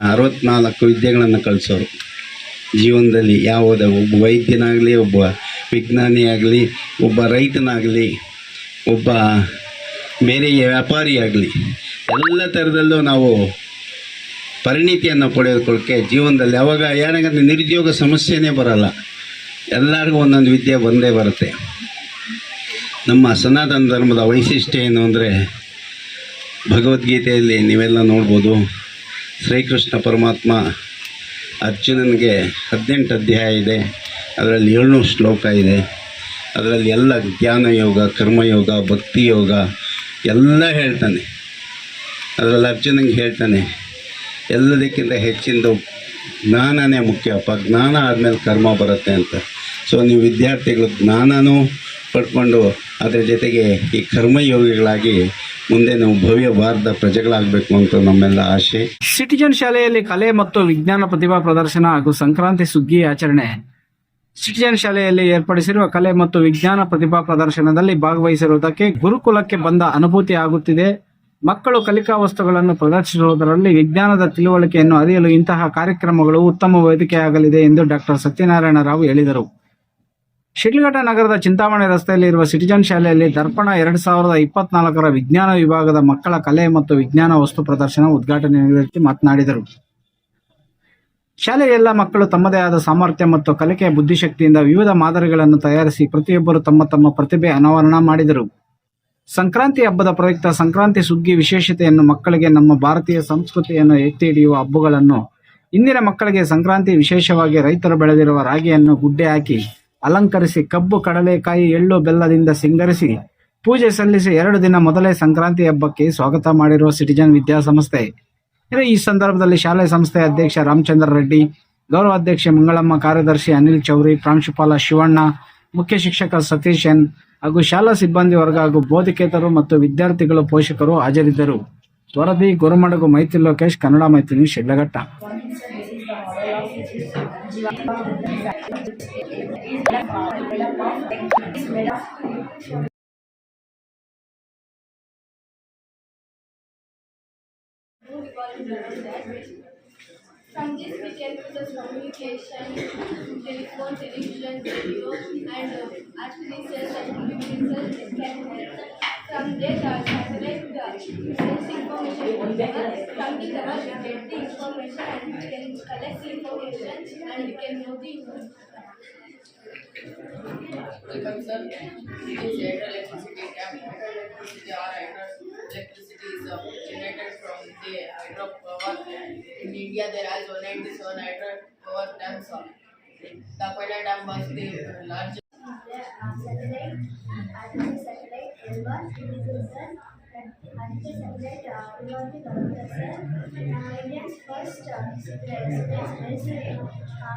ಅರವತ್ನಾಲ್ಕು ವಿದ್ಯೆಗಳನ್ನು ಕಲಿಸೋರು. ಜೀವನದಲ್ಲಿ ಯಾವುದೇ ಒಬ್ಬ ವೈದ್ಯನಾಗಲಿ, ಒಬ್ಬ ವಿಜ್ಞಾನಿಯಾಗಲಿ, ಒಬ್ಬ ರೈತನಾಗಲಿ, ಒಬ್ಬ ಬೇರೆ ವ್ಯಾಪಾರಿಯಾಗಲಿ, ಎಲ್ಲ ಥರದಲ್ಲೂ ನಾವು ಪರಿಣಿತಿಯನ್ನು ಪಡೆದುಕೊಳ್ಳೋಕ್ಕೆ ಜೀವನದಲ್ಲಿ ಅವಾಗ ಏನಾಗಂದರೆ ನಿರುದ್ಯೋಗ ಸಮಸ್ಯೆನೇ ಬರಲ್ಲ. ಎಲ್ಲರಿಗೂ ಒಂದೊಂದು ವಿದ್ಯೆ ಬಂದೇ ಬರುತ್ತೆ. ನಮ್ಮ ಸನಾತನ ಧರ್ಮದ ವೈಶಿಷ್ಟ್ಯ ಏನು ಅಂದರೆ ಭಗವದ್ಗೀತೆಯಲ್ಲಿ ನೀವೆಲ್ಲ ನೋಡ್ಬೋದು. ಶ್ರೀಕೃಷ್ಣ ಪರಮಾತ್ಮ ಅರ್ಜುನನಿಗೆ ಹದಿನೆಂಟು ಅಧ್ಯಾಯ ಇದೆ. ಅದರಲ್ಲಿ ಏಳ್ನೂರು ಶ್ಲೋಕ ಇದೆ. ಅದರಲ್ಲಿ ಎಲ್ಲ ಜ್ಞಾನಯೋಗ ಕರ್ಮಯೋಗ ಭಕ್ತಿ ಯೋಗ ಎಲ್ಲ ಹೇಳ್ತಾನೆ. ಅದರಲ್ಲಿ ಅರ್ಜುನಂಗೆ ಹೇಳ್ತಾನೆ, ಎಲ್ಲದಕ್ಕಿಂತ ಹೆಚ್ಚಿಂದು ಜ್ಞಾನನೇ ಮುಖ್ಯಪ್ಪ ಜ್ಞಾನ ಆದಮೇಲೆ ಕರ್ಮ ಬರುತ್ತೆ ಅಂತ. ಸೊ ನೀವು ವಿದ್ಯಾರ್ಥಿಗಳು ಜ್ಞಾನನೂ ಪಡ್ಕೊಂಡು ಅದರ ಜೊತೆಗೆ ಈ ಕರ್ಮಯೋಗಿಗಳಾಗಿ ಮುಂದೆ ನಾವು ಭವ್ಯ ಭಾರತ ಪ್ರಜೆಗಳಾಗಬೇಕು ಅಂತ ನಮ್ಮೆಲ್ಲ ಆಶೆ ಸಿಟಿಜನ್ ಶಾಲೆಯಲ್ಲಿ ಕಲೆ ಮತ್ತು ವಿಜ್ಞಾನ ಪ್ರತಿಭಾ ಪ್ರದರ್ಶನ ಹಾಗೂ ಸಂಕ್ರಾಂತಿ ಸುಗ್ಗಿ ಆಚರಣೆ. ಸಿಟಿಜನ್ ಶಾಲೆಯಲ್ಲಿ ಏರ್ಪಡಿಸಿರುವ ಕಲೆ ಮತ್ತು ವಿಜ್ಞಾನ ಪ್ರತಿಭಾ ಪ್ರದರ್ಶನದಲ್ಲಿ ಭಾಗವಹಿಸಿರುವುದಕ್ಕೆ ಗುರುಕುಲಕ್ಕೆ ಬಂದ ಅನುಭೂತಿ ಆಗುತ್ತಿದೆ. ಮಕ್ಕಳು ಕಲಿಕಾ ವಸ್ತುಗಳನ್ನು ಪ್ರದರ್ಶಿಸುವುದರಲ್ಲಿ ವಿಜ್ಞಾನದ ತಿಳುವಳಿಕೆಯನ್ನು ಅರಿಯಲು ಇಂತಹ ಕಾರ್ಯಕ್ರಮಗಳು ಉತ್ತಮ ವೇದಿಕೆಯಾಗಲಿದೆ ಎಂದು ಡಾಕ್ಟರ್ ಸತ್ಯನಾರಾಯಣ ರಾವ್ ಹೇಳಿದರು. ಶಿಡ್ಲಘಟ್ಟ ನಗರದ ಚಿಂತಾಮಣಿ ರಸ್ತೆಯಲ್ಲಿರುವ ಸಿಟಿಜನ್ ಶಾಲೆಯಲ್ಲಿ ದರ್ಪಣ ಎರಡು ಸಾವಿರದ ಇಪ್ಪತ್ನಾಲ್ಕರ ವಿಜ್ಞಾನ ವಿಭಾಗದ ಮಕ್ಕಳ ಕಲೆ ಮತ್ತು ವಿಜ್ಞಾನ ವಸ್ತು ಪ್ರದರ್ಶನ ಉದ್ಘಾಟನೆ ನೆರವೇರಿಸಿ ಮಾತನಾಡಿದರು. ಶಾಲೆಯ ಎಲ್ಲ ಮಕ್ಕಳು ತಮ್ಮದೇ ಆದ ಸಾಮರ್ಥ್ಯ ಮತ್ತು ಕಲಿಕೆಯ ಬುದ್ಧಿಶಕ್ತಿಯಿಂದ ವಿವಿಧ ಮಾದರಿಗಳನ್ನು ತಯಾರಿಸಿ ಪ್ರತಿಯೊಬ್ಬರು ತಮ್ಮ ತಮ್ಮ ಪ್ರತಿಭೆ ಅನಾವರಣ ಮಾಡಿದರು. ಸಂಕ್ರಾಂತಿ ಹಬ್ಬದ ಪ್ರಯುಕ್ತ ಸಂಕ್ರಾಂತಿ ಸುಗ್ಗಿ ವಿಶೇಷತೆಯನ್ನು ಮಕ್ಕಳಿಗೆ ನಮ್ಮ ಭಾರತೀಯ ಸಂಸ್ಕೃತಿಯನ್ನು ಎತ್ತಿ ಹಿಡಿಯುವ ಹಬ್ಬಗಳನ್ನು ಇಂದಿನ ಮಕ್ಕಳಿಗೆ ಸಂಕ್ರಾಂತಿ ವಿಶೇಷವಾಗಿ ರೈತರು ಬೆಳೆದಿರುವ ರಾಗಿಯನ್ನು ಗುಡ್ಡೆ ಹಾಕಿ ಅಲಂಕರಿಸಿ, ಕಬ್ಬು, ಕಡಲೆಕಾಯಿ, ಎಳ್ಳು, ಬೆಲ್ಲದಿಂದ ಸಿಂಗರಿಸಿ, ಪೂಜೆ ಸಲ್ಲಿಸಿ ಎರಡು ದಿನ ಮೊದಲೇ ಸಂಕ್ರಾಂತಿ ಹಬ್ಬಕ್ಕೆ ಸ್ವಾಗತ ಮಾಡಿರುವ ಸಿಟಿಜನ್ ವಿದ್ಯಾಸಂಸ್ಥೆ. ಈ ಸಂದರ್ಭದಲ್ಲಿ ಶಾಲೆ ಸಂಸ್ಥೆ ಅಧ್ಯಕ್ಷ ರಾಮಚಂದ್ರ ರೆಡ್ಡಿ, ಗೌರವ ಅಧ್ಯಕ್ಷೆ ಮಂಗಳಮ್ಮ, ಕಾರ್ಯದರ್ಶಿ ಅನಿಲ್ ಚೌರಿ, ಪ್ರಾಂಶುಪಾಲ ಶಿವಣ್ಣ, ಮುಖ್ಯ ಶಿಕ್ಷಕ ಸತೀಶ್ ಎನ್ ಹಾಗೂ ಶಾಲಾ ಸಿಬ್ಬಂದಿ ವರ್ಗ ಹಾಗೂ ಬೋಧಕೇತರು ಮತ್ತು ವಿದ್ಯಾರ್ಥಿಗಳು ಪೋಷಕರು ಹಾಜರಿದ್ದರು. ವರದಿ, ಗುರುಮಡಗು Maitri Lokesh, Kannada Maitri Shidlaghatta. From this we can use communication, telephone, television, radio, and uh, artificial intelligence can help. From there, uh, satellite uh, sends information tower. From the tower, we get the information and we can collect the information and we can know the Welcome, sir. Hydroelectricity or is uh, generated from the hydropower. In India, there are 197 hydropower dams. Dam was the largest. Yeah, satellite, satellite, Hindi subject Indians first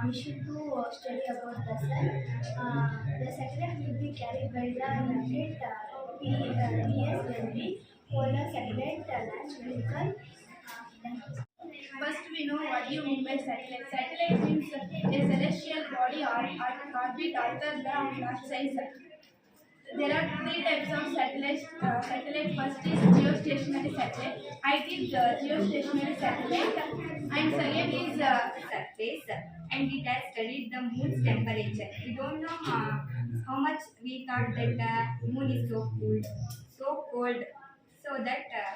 mission to study about the sun. the second will be carried by the rocket PS Venri, polar satellite launch vehicle. First, we know what you mean by satellite. Satellite means a celestial body or orbit outer the Earth size. There are three types of satellites. Uh, satellite first is geostationary satellite. I did uh, geostationary satellite, and second is uh, surface and it has studied the moon's temperature. We don't know uh, how much we thought that the moon is so cold, so cold. So that uh,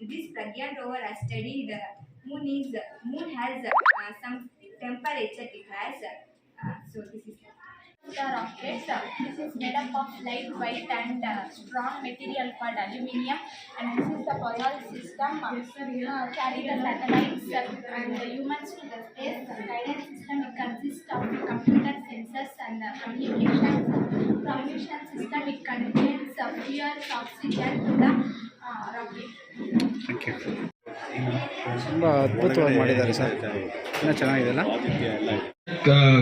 this Pragyan rover has studied uh, moon is moon has uh, some temperature it has. Uh, so this is the rockets. Uh, this is made up of lightweight and uh, strong material called aluminium and this is the polar system uh, uh, carry the satellites uh, and the humans to the space. The guidance system it consists of computer sensors and uh, communication. Communication system it contains uh, fuel, oxygen to the uh, rocket. ತುಂಬ ಅದ್ಭುತವಾಗಿ ಮಾಡಿದ್ದಾರೆ sir ಇನ್ನೂ ಚೆನ್ನಾಗಿದೆಲ್ಲ uh,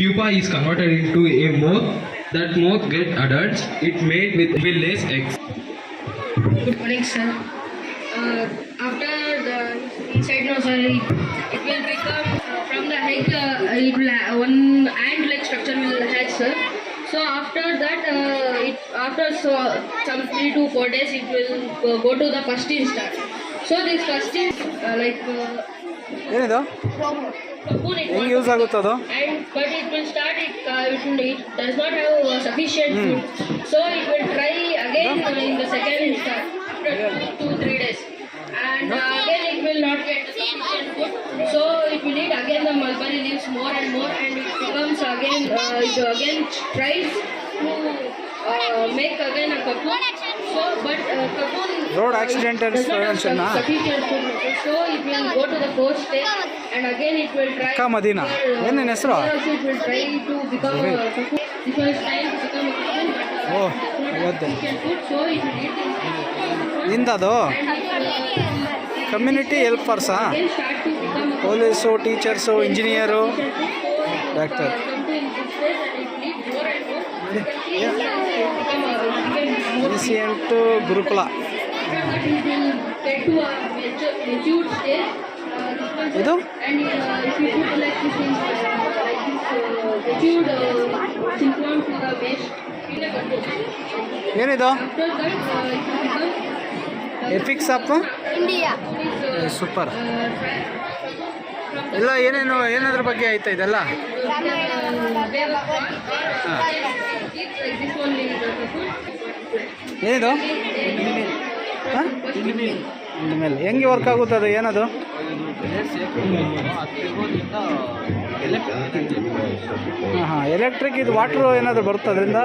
pupa is converted into a moth That moth get adults. It made with will lays eggs. Good sir sir. Uh, after the inside no sorry, it will become uh, from the egg. Uh, it will one ant-like structure will hatch, sir. So after that, uh, it after so some three to four days, it will uh, go to the first instant. So this first is uh, like uh, ಏನಿದು cocoon it ಹೆಂಗೆ use ಆಗುತ್ತೆ ಅದು and but it will start it, uh, it, will- it does not have uh, sufficient food so it will try again uh, in the second instant after two to three days and uh, again it will not get sufficient food so it will eat again the mulberry leaves more and more and it becomes again but road accident ಎಕ್ಸ್ಪೀರಿಯನ್ಸನ್ನು so it go to force it will try Madina ಏನೇನು ಹೆಸರು ಓ community ಹೆಲ್ಪರ್ಸಾ police teachers engineer doctor saint Gurukul. ಇದು? ಏನಿದು? ಗುರುಕುಲ ಎಫಿಕ್ಸ್ up India super. ಇಲ್ಲ ಏನೇನು ಏನಾದ್ರ ಬಗ್ಗೆ ಆಯ್ತಾ ಇದೆಲ್ಲ? ಏನಿದು? ಹಾಂ? ಮೇಲೆ ಹೆಂಗೆ ವರ್ಕ್ ಆಗುತ್ತೆ ಅದು? ಏನದು? ಹಾಂ ಹಾಂ. ಎಲೆಕ್ಟ್ರಿಕ್ ಇದು ವಾಟ್ರು ಏನಾದರೂ ಬರುತ್ತೆ ಅದರಿಂದ?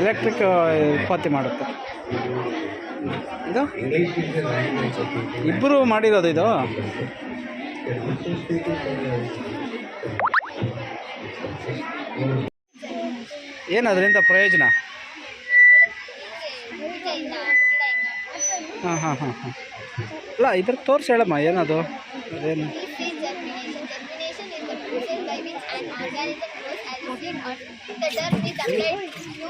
ಎಲೆಕ್ಟ್ರಿಕ್ ಉತ್ಪತ್ತಿ ಮಾಡುತ್ತೆ. ಇದು? ಇಬ್ಬರು ಮಾಡಿರೋದು ಇದು? ಏನು ಅದರಿಂದ ಪ್ರಯೋಜನ? ಹಾಂ ಹಾಂ ಹಾಂ ಹಾಂ ಅಲ್ಲ ಇದ್ರ ತೋರಿಸಿ ಹೇಳಮ್ಮ ಏನದು ಅದೇನು This is germination. Germination is the process by which an organism grows as a seed or the dirt is applied to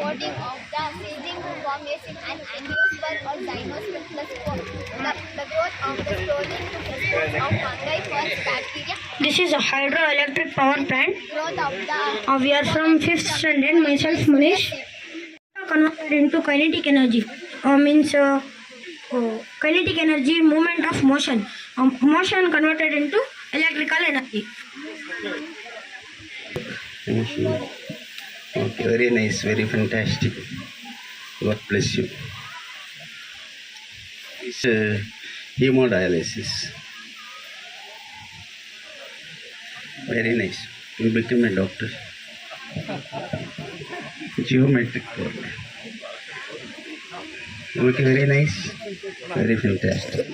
coating of the seedling to form a seed. An angiosperm or gymnosperm plus spore. The, the growth of the sporulin to spores of fungi first bacteria. This is a hydroelectric power plant. Growth of the Uh, we are from 5th standard. Myself, Manish. converted into kinetic energy uh, means uh, uh, kinetic energy movement of motion um, motion converted into electrical energy okay very nice very fantastic god bless you it's uh, hemodialysis very nice you become a doctor geometric coordinate okay very nice. Very fantastic.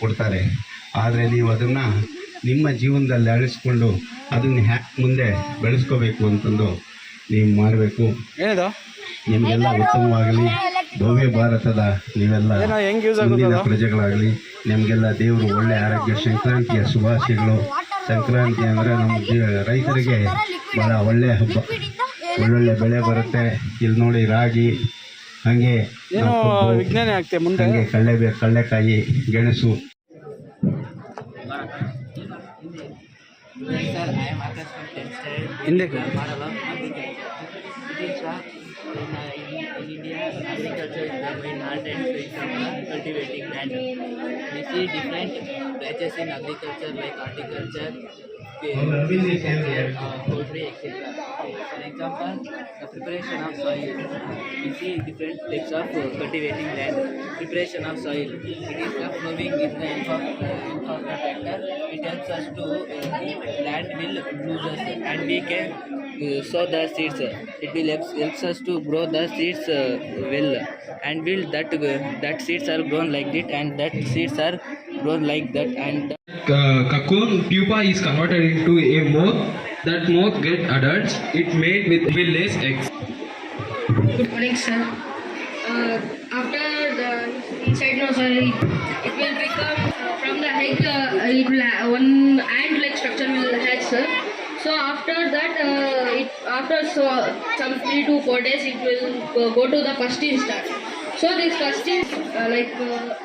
ಕೊಡ್ತಾರೆ. ಆದರೆ ನೀವು ಅದನ್ನು ನಿಮ್ಮ ಜೀವನದಲ್ಲಿ ಅಳಿಸ್ಕೊಂಡು ಅದನ್ನು ಹ್ಯಾ ಮುಂದೆ ಬೆಳೆಸ್ಕೋಬೇಕು ಅಂತಂದು ನೀವು ಮಾಡಬೇಕು. ಏನಿದು? ನಿಮಗೆಲ್ಲ ಉತ್ತಮವಾಗಲಿ. ಭವ್ಯ ಭಾರತದ ನೀವೆಲ್ಲ ಏನೋ ಹೆಂಗ್ ಯೂಸ್ ಆಗುತ್ತೆ ಮುಂದಿನ? ಪ್ರಜೆಗಳಾಗಲಿ ನಿಮಗೆಲ್ಲ ದೇವರು ಒಳ್ಳೆ ಆರೋಗ್ಯ ಸಂಕ್ರಾಂತಿಯ ಶುಭಾಶಯಗಳು. ಸಂಕ್ರಾಂತಿ ಅಂದರೆ ನಮ್ಮ ರೈತರಿಗೆ ಭಾಳ ಒಳ್ಳೆಯ ಹಬ್ಬ. ಒಳ್ಳೊಳ್ಳೆ ಬೆಳೆ ಬರುತ್ತೆ ಇಲ್ಲಿ ನೋಡಿ ರಾಗಿ ಹಾಗೆ ಏನೋ ನಾವು ಕಬ್ಬು, ವಿಜ್ಞಾನಿ ಆಗ್ತೆ ಮುಂದೆ ಹಾಗೆ ಕಳ್ಳೆ ಕಳ್ಳೆಕಾಯಿ ಗೆಣಸು Sir, I am Akash from 10th standard. ಹಿಂದೆ Model of agriculture. It is uh, in, uh, in, in India, agriculture is the main art and science of uh, cultivating land. We see different branches in agriculture like horticulture, uh, poultry, etc. For example, the preparation of soil. We see different types of uh, cultivating land. Preparation of soil. It is the ploughing with the help of, uh, of tractor. It helps us to uh, land will lose us and we can uh, sow the seeds. It will helps, helps us to grow the seeds uh, well and will that uh, that seeds are grown like that and that seeds are grown like that and uh, cocoon pupa is converted into a moth. That moth get adults. It made with will lays eggs. Good morning, sir. Uh, after the inside no sir, it, it will become uh, from the egg. Uh, it will ha- one ant-like structure will hatch, sir. So after that, uh, it after so some three to four days, it will go, go to the first instant. So this first is uh, like uh,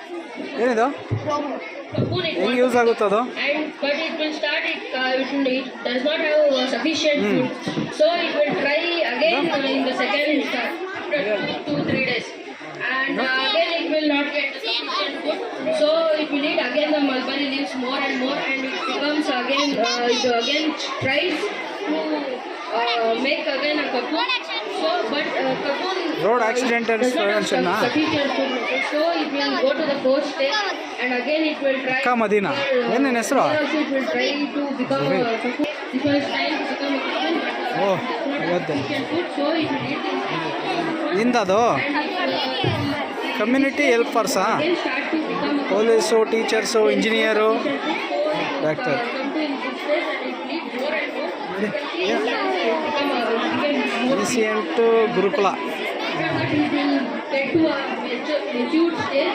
ಏನಿದು cocoon. It ಹೆಂಗೆ use ಆಗುತ್ತೆ ಅದು and but it will start it, uh, it, will- it does not have uh, sufficient food so it will try again uh, in the second instant after two to three days and uh, again it will not get sufficient food. So it will eat again the mulberry leaves more and more and it becomes again, uh, it again tries to uh, make again a cocoon. So, but uh, cocoon road accident ಅಕ್ಕ ಮದೀನ ಏನೇನು ಹೆಸರು ಇಂದದು community ಹೆಲ್ಪರ್ಸಾ police teachers engineer doctor ಸಿ ಎಂಟು ಗುರುಕುಲ ಇದು ಏನಿದು? ಮಿಚುಟಿಟುಡ್ಸ್ ಏ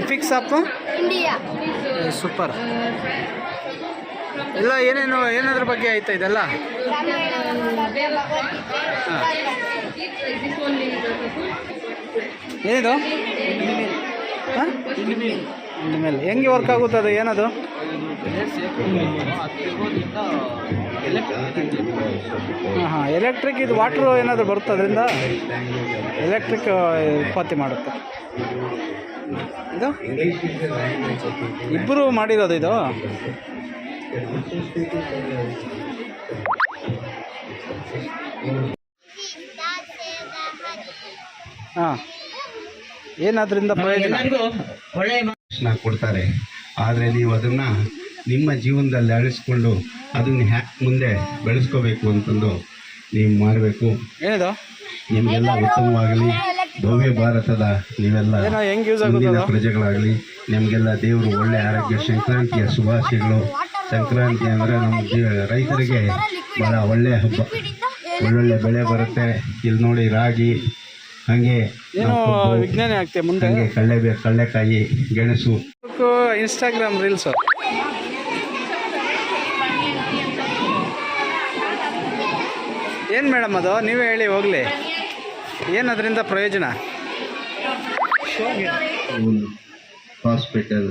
ಎಫಿಕ್ಸ್ ಆಪ್ ಇಂಡಿಯಾ ಸೂಪರ್ ಇಲ್ಲ ಏನೇನು ಏನ ಬಗ್ಗೆ ಆಯ್ತಾ ಇದೆಲ್ಲ? ಏನಿದೋ? ಮೇಲೆ ಹೆಂಗೆ ವರ್ಕ್ ಆಗುತ್ತೆ ಅದು? ಏನದು? ಹಾಂ ಹಾಂ ಎಲೆಕ್ಟ್ರಿಕ್ ಇದು ವಾಟ್ರು ಏನಾದರೂ ಬರುತ್ತೆ ಅದರಿಂದ? ಎಲೆಕ್ಟ್ರಿಕ್ ಉತ್ಪತ್ತಿ ಮಾಡುತ್ತೆ. ಇದು? ಇಬ್ಬರು ಮಾಡಿರೋದು ಇದು? ಹಾಂ. ಏನದ್ರಿಂದ ಪ್ರಯೋಜನ? ಕೊಡ್ತಾರೆ. ಆದರೆ ನೀವು ಅದನ್ನು ನಿಮ್ಮ ಜೀವನದಲ್ಲಿ ಅಳಿಸ್ಕೊಂಡು ಅದನ್ನು ಹ್ಯಾಕ್ ಮುಂದೆ ಬೆಳೆಸ್ಕೋಬೇಕು ಅಂತಂದು ನೀವು ಮಾಡಬೇಕು. ಏನಿದು? ನಿಮಗೆಲ್ಲ ಉತ್ತಮವಾಗಲಿ. ಭವ್ಯ ಭಾರತದ ನೀವೆಲ್ಲ ಏನೋ ಹೆಂಗ್ ಯೂಸ್ ಆಗುತ್ತೆ ಮುಂದಿನ? ಪ್ರಜೆಗಳಾಗಲಿ ನಿಮಗೆಲ್ಲ ದೇವರು ಒಳ್ಳೆ ಆರೋಗ್ಯ ಸಂಕ್ರಾಂತಿಯ ಶುಭಾಶಯಗಳು. ಸಂಕ್ರಾಂತಿ ಅಂದರೆ ನಮ್ಮ ಜೀವ- ರೈತರಿಗೆ ಭಾಳ ಒಳ್ಳೆಯ ಹಬ್ಬ. ಒಳ್ಳೊಳ್ಳೆ ಬೆಳೆ ಬರುತ್ತೆ. ಇಲ್ಲಿ ನೋಡಿ ರಾಗಿ ಹಾಗೆ ಏನೋ ವಿಜ್ಞಾನ ಕಬ್ಬು, ವಿಜ್ಞಾನಿ ಆಗ್ತೆ ಮುಂದೆ. ಹಾಗೆ ಕಳ್ಳೆ ಕಳ್ಳೆಕಾಯಿ ಗೆಣಸು. ಇನ್ಸ್ಟಾಗ್ರಾಮ್ ರೀಲ್ಸು ಏನು ಮೇಡಮ್ ಅದು? ನೀವೇ ಹೇಳಿ ಹೋಗಲಿ. ಏನು ಅದರಿಂದ ಪ್ರಯೋಜನ ಹಾಸ್ಪಿಟಲ್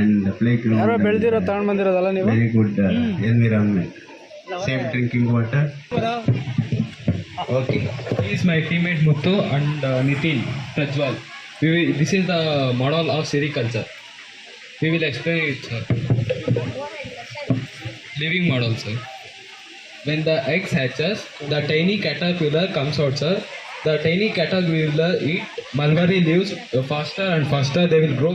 ಅಂಡ್ ಪ್ಲೇ ಯಾರೋ ಬೆಳೆದಿರೋ ತಗೊಂಡು ಬಂದಿರೋದಲ್ಲ ನೀವು? Very good environment safe drinking water okay He is my teammate Muthu and uh, Nitin Prajwal. We will, this is the model of sericulture. We will explain it, sir. Living model, sir. When the eggs hatches, the tiny caterpillar comes out, sir. The tiny caterpillar eat mulberry leaves faster and faster. They will grow